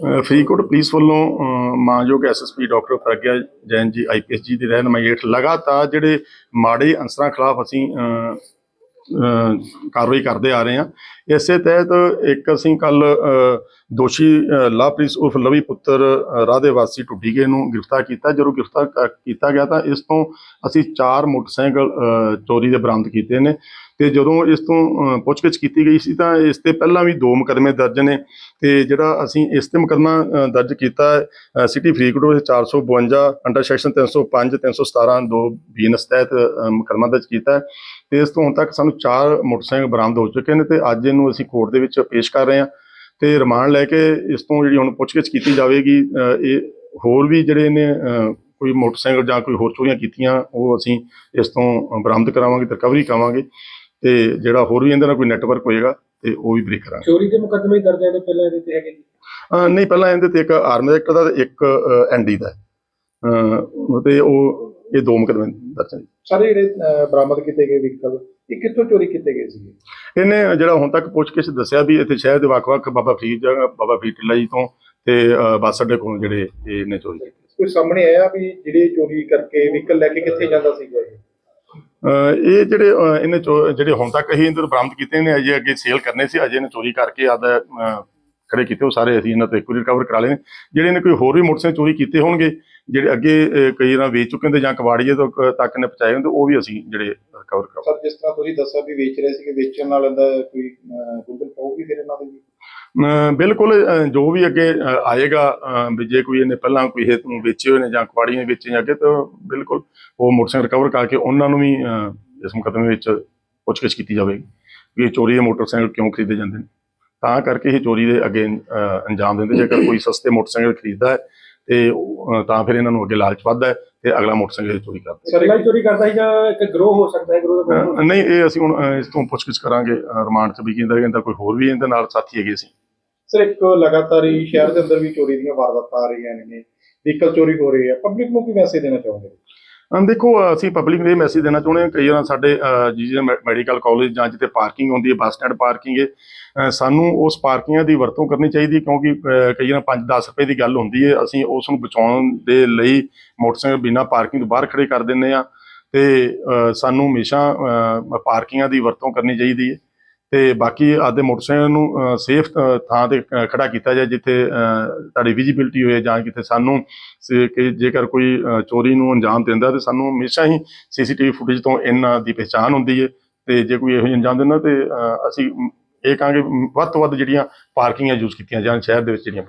Faridkot police ਵੱਲੋਂ ਅ, ਮਾਨਯੋਗ SSP doctor Pragya Jain ਜੀ ਆਈਪੀਐਸ ਜੀ ਦੀ ਰਹਿਨਮਾਈ ਹੇਠ ਲਗਾਤਾਰ ਜਿਹੜੇ ਮਾੜੇ ਅਨਸਰਾਂ ਖਿਲਾਫ ਅਸੀਂ ਕਾਰਵਾਈ ਕਰਦੇ ਆ ਰਹੇ ਹਾਂ। ਇਸੇ ਤਹਿਤ ਇੱਕ ਅਸੀਂ ਕੱਲ ਦੋਸ਼ੀ ਅ, ਉਰਫ ਲਵੀ ਪੁੱਤਰ ਅ, ਰਾਧੇ ਵਾਸੀ ਟੁੱਡੀਗੇ ਨੂੰ ਗ੍ਰਿਫਤਾਰ ਕੀਤਾ। ਜਦੋਂ ਗ੍ਰਿਫਤਾਰ ਕ- ਕੀਤਾ ਗਿਆ ਤਾਂ ਇਸ ਤੋਂ ਅਸੀਂ ਚਾਰ ਮੋਟਰਸਾਈਕਲ ਚੋਰੀ ਦੇ ਬਰਾਮਦ ਕੀਤੇ ਨੇ। ਤੇ ਜਦੋਂ ਇਸ ਤੋਂ ਪੁੱਛਗਿੱਛ ਕੀਤੀ ਗਈ ਸੀ ਤਾਂ ਇਸ ਤੇ ਪਹਿਲਾਂ ਵੀ ਦੋ ਮੁਕੱਦਮੇ ਦਰਜ ਨੇ ਤੇ ਜਿਹੜਾ ਅਸੀਂ ਇਸ ਤੇ ਮੁਕੱਦਮਾ ਦਰਜ ਕੀਤਾ ਸਿਟੀ ਫਰੀਦਕੋਟ ਵਿੱਚ 452 ਅੰਡਰ ਸੈਕਸ਼ਨ 305 317 ਦੋ ਬੀਐਨਐਸ ਤਹਿਤ ਅ, ਮੁਕੱਦਮਾ ਦਰਜ ਕੀਤਾ ਹੈ ਤੇ ਇਸ ਤੋਂ ਹੁਣ ਤੱਕ ਸਾਨੂੰ ਚਾਰ ਮੋਟਰਸਾਈਕਲ ਬਰਾਮਦ ਹੋ ਚੁੱਕੇ ਨੇ ਤੇ ਅੱਜ ਇਹਨੂੰ ਅਸੀਂ ਕੋਰਟ ਦੇ ਵਿੱਚ ਪੇਸ਼ ਕਰ ਰਹੇ ਹਾਂ ਤੇ ਰਿਮਾਂਡ ਲੈ ਕੇ ਇਸ ਤੋਂ ਜਿਹੜੀ ਹੁਣ ਪੁੱਛਗਿੱਛ ਕੀਤੀ ਜਾਵੇਗੀ ਇਹ ਹੋਰ ਵੀ ਜਿਹੜੇ ਨੇ ਕੋਈ ਮੋਟਰਸਾਈਕਲ ਜਾਂ ਕੋਈ ਹੋਰ ਚੋਰੀਆਂ ਕੀਤੀਆਂ ਉਹ ਅਸੀਂ ਇਸ ਤੋਂ ਬਰਾਮਦ ਕਰਾਵਾਂਗੇ ਤੇ ਰਿਕਵਰੀ ਕਰਾਵਾਂਗੇ। ਤੇ ਜਿਹੜਾ ਹੋਰ ਵੀ ਇਹਦੇ ਨਾਲ ਕੋਈ ਨੈਟਵਰਕ ਹੋਏਗਾ ਤੇ ਉਹ ਵੀ ਬ੍ਰੇਕ ਕਰਾਂਗੇ। ਚੋਰੀ ਦੇ ਮੁਕੱਦਮੇ ਹੀ ਦਰਜ ਹੈ ਪਹਿਲਾਂ ਇਹਦੇ ਤੇ ਹੈਗੇ ਜੀ? ਨਹੀਂ ਪਹਿਲਾਂ ਇਹਦੇ ਤੇ ਇੱਕ ਆਰਮੀ ਐਕਟ ਦਾ ਤੇ ਇੱਕ ਐਨਡੀ ਦਾ ਤੇ ਉਹ ਇਹ ਦੋ ਮੁਕੱਦਮੇ ਦਰਜ ਨੇ। ਸਾਰੇ ਜਿਹੜੇ ਬਰਾਮਦ ਕੀਤੇ ਗਏ ਵਹੀਕਲ ਇਹ ਕਿੱਥੋਂ ਚੋਰੀ ਕੀਤੇ ਗਏ ਸੀਗੇ? ਇਹਨੇ ਜਿਹੜਾ ਹੁਣ ਤੱਕ ਪੁੱਛਗਿੱਛ ਦੱਸਿਆ ਵੀ ਇੱਥੇ ਸ਼ਹਿਰ ਦੇ ਵੱਖ-ਵੱਖ ਬਾਬਾ ਫਰੀਦ ਬਾਬਾ ਫਰੀਦ ਟਿੱਲਾ ਜੀ ਤੋਂ ਤੇ ਅ, ਬੱਸ ਅੱਡੇ ਕੋਲੋਂ ਜਿਹੜੇ ਇਹਨੇ ਚੋਰੀ ਕੀਤੀ। ਕੋਈ ਸਾਹਮਣੇ ਆਇਆ ਵੀ ਜਿਹੜੇ ਚੋਰੀ ਕਰਕੇ ਵਹੀਕਲ ਲੈ ਕੇ ਕਿੱਥੇ ਜਾਂਦਾ ਸੀਗਾ ਇਹ? ਇਹ ਜਿਹੜੇ ਇਹਨੇ ਜਿਹੜੇ ਹੁਣ ਤੱਕ ਅਸੀਂ ਇਹਨਾਂ ਬਰਾਮਦ ਕੀਤੇ ਨੇ, ਅਜੇ ਅੱਗੇ ਸੇਲ ਕਰਨੇ ਸੀ, ਅਜੇ ਇਹਨੇ ਚੋਰੀ ਕਰਕੇ ਆਦਾ ਖੜੇ ਕੀਤੇ, ਉਹ ਸਾਰੇ ਅਸੀਂ ਇਹਨਾਂ ਤੋਂ ਇੱਕ ਵਾਰੀ ਰਿਕਵਰ ਕਰਾ ਲਏ ਨੇ। ਜਿਹੜੇ ਨੇ ਕੋਈ ਹੋਰ ਵੀ ਮੋਟਰਸਾਈਕਲ ਚੋਰੀ ਕੀਤੇ ਹੋਣਗੇ, ਜਿਹੜੇ ਅੱਗੇ ਕਈ ਨਾ ਵੇਚ ਚੁੱਕੇ ਹੁੰਦੇ ਜਾਂ ਕਬਾੜੀਏ ਤੋਂ ਤੱਕ ਨੇ ਪਹੁੰਚਾਏ ਹੁੰਦੇ, ਉਹ ਵੀ ਅਸੀਂ ਜਿਹੜੇ ਰਿਕਵਰ ਕਰਾ ਸਰ, ਜਿਸ ਤਰ੍ਹਾਂ ਤੁਸੀਂ ਦੱਸਿਆ ਵੀ ਵੇਚ ਰਹੇ ਸੀਗੇ, ਵੇਚਣ ਨਾਲ ਇਹਦਾ ਕੋਈ ਗੂਗਲ ਪਾਉਗੀ ਫਿਰ ਇਹਨਾਂ ਦੇ ਵੀ? ਬਿਲਕੁਲ ਜੋ ਵੀ ਅੱਗੇ ਆਏਗਾ ਵੀ ਜੇ ਕੋਈ ਇਹਨੇ ਪਹਿਲਾਂ ਕੋਈ ਇਹ ਨੂੰ ਵੇਚੇ ਹੋਏ ਨੇ ਜਾਂ ਕੁਆੜੀ ਨੇ ਵੇਚੇ ਜਾਂ ਅੱਗੇ, ਤਾਂ ਬਿਲਕੁਲ ਉਹ ਮੋਟਰਸਾਈਕਲ ਰਿਕਵਰ ਕਰਕੇ ਉਹਨਾਂ ਨੂੰ ਵੀ ਇਸ ਮੁਕੱਦਮੇ ਵਿੱਚ ਪੁੱਛਗਿੱਛ ਕੀਤੀ ਜਾਵੇਗੀ ਵੀ ਇਹ ਚੋਰੀ ਦੇ ਮੋਟਰਸਾਈਕਲ ਕਿਉਂ ਖਰੀਦੇ ਜਾਂਦੇ ਨੇ। ਤਾਂ ਕਰਕੇ ਇਹ ਚੋਰੀ ਦੇ ਅੱਗੇ ਅੰਜਾਮ ਦਿੰਦੇ ਜੇਕਰ ਕੋਈ ਸਸਤੇ ਮੋਟਰਸਾਈਕਲ ਖਰੀਦਦਾ ਹੈ ਤੇ ਤਾਂ ਫਿਰ ਇਹਨਾਂ ਨੂੰ ਅੱਗੇ ਲਾਲਚ ਵੱਧਦਾ ਹੈ। ਤੇ ਅਗਲਾ ਮੋਟਰਸਾਈਕਲ ਚੋਰੀ ਕਰਦਾ ਹੈ। ਸਰ ਚੋਰੀ ਕਰਦਾ ਸੀ ਜਾਂ ਇੱਕ ਗਰੋਹ ਹੋ ਸਕਦਾ ਹੈ ਗਰੋਹ ਦਾ ਨਹੀਂ ਇਹ ਅਸੀਂ ਹੁਣ ਇਸ ਤੋਂ ਪੁੱਛਗਿੱਛ ਕਰਾਂਗੇ ਅ, ਰਿਮਾਂਡ 'ਚ ਵੀ ਕਹਿੰਦਾ ਕਹਿੰਦਾ ਕੋਈ ਹੋਰ ਵੀ ਇਹਦੇ ਨਾਲ ਸਾਥੀ ਹੈਗੇ ਸੀ। ਸਰ ਇੱਕ ਲਗਾਤਾਰ ਹੀ ਸ਼ਹਿਰ ਦੇ ਅੰਦਰ ਵੀ ਚੋਰੀ ਦੀਆਂ ਵਾਰਦਾਤਾਂ ਆ ਰਹੀਆਂ ਨੇ ਵਹੀਕਲ ਚੋਰੀ ਹੋ ਰਹੀ ਹੈ। ਪਬਲਿਕ ਨੂੰ ਕੀ ਮੈਸੇਜ ਦੇਣਾ ਚਾਹੋਗੇ? ਹਾਂ ਦੇਖੋ ਅਸੀਂ ਪਬਲਿਕ ਨੂੰ ਇਹ ਮੈਸੇਜ ਦੇਣਾ ਚਾਹੁੰਦੇ ਹਾਂ ਕਈ ਵਾਰ ਸਾਡੇ ਅ, ਜੀ ਮੈਡੀਕਲ ਕਾਲਜ ਜਾਂ ਜਿੱਥੇ ਪਾਰਕਿੰਗ ਹੁੰਦੀ ਹੈ ਬੱਸ ਸਟੈਂਡ ਪਾਰਕਿੰਗ ਹੈ ਸਾਨੂੰ ਉਸ ਪਾਰਕਿੰਗਾਂ ਦੀ ਵਰਤੋਂ ਕਰਨੀ ਚਾਹੀਦੀ ਹੈ ਕਿਉਂਕਿ ਕਈ ਵਾਰ 5-10 ਰੁਪਏ ਦੀ ਗੱਲ ਹੁੰਦੀ ਹੈ ਅਸੀਂ ਉਸ ਨੂੰ ਬਚਾਉਣ ਦੇ ਲਈ ਮੋਟਰਸਾਈਕਲ ਬਿਨਾਂ ਪਾਰਕਿੰਗ ਤੋਂ ਬਾਹਰ ਖੜੇ ਕਰ ਦਿੰਦੇ ਆ ਤੇ ਸਾਨੂੰ ਹਮੇਸ਼ਾ ਪਾਰਕਿੰਗਾਂ ਦੀ ਵਰਤੋਂ ਕਰਨੀ ਚਾਹੀਦੀ ਹੈ। ਤੇ ਬਾਕੀ ਆਦੇ ਮੋਟਰਸਾਈਕਲ ਨੂੰ ਸੇਫ ਥਾਂ ਤੇ ਅ, ਖੜਾ ਕੀਤਾ ਜਾਏ ਜਿੱਥੇ ਤੁਹਾਡੀ ਵਿਜੀਬਿਲਟੀ ਹੋਏ ਜਾਂ ਕਿਤੇ ਸਾਨੂੰ ਸੇ- ਕਿ ਜੇਕਰ ਕੋਈ ਚੋਰੀ ਨੂੰ ਅੰਜਾਮ ਦਿੰਦਾ ਤੇ ਸਾਨੂੰ ਹਮੇਸ਼ਾ ਹੀ ਸੀਸੀਟੀਵੀ ਫੁਟੇਜ ਤੋਂ ਇਹਨਾਂ ਦੀ ਪਛਾਣ ਹੁੰਦੀ ਹੈ ਤੇ ਜੇ ਕੋਈ ਇਹੋ ਜਿਹੀ ਅੰਜਾਮ ਦਿੰਦਾ ਤੇ ਅਸੀਂ ਇਹ ਕਹਾਂਗੇ ਵੱਧ ਤੋਂ ਵੱਧ ਜਿਹੜੀਆਂ ਪਾਰਕਿੰਗਾਂ ਯੂਜ਼ ਕੀਤੀਆਂ ਜਾਣ ਸ਼ਹਿਰ ਦੇ ਵਿੱਚ ਜਿਹੜੀਆਂ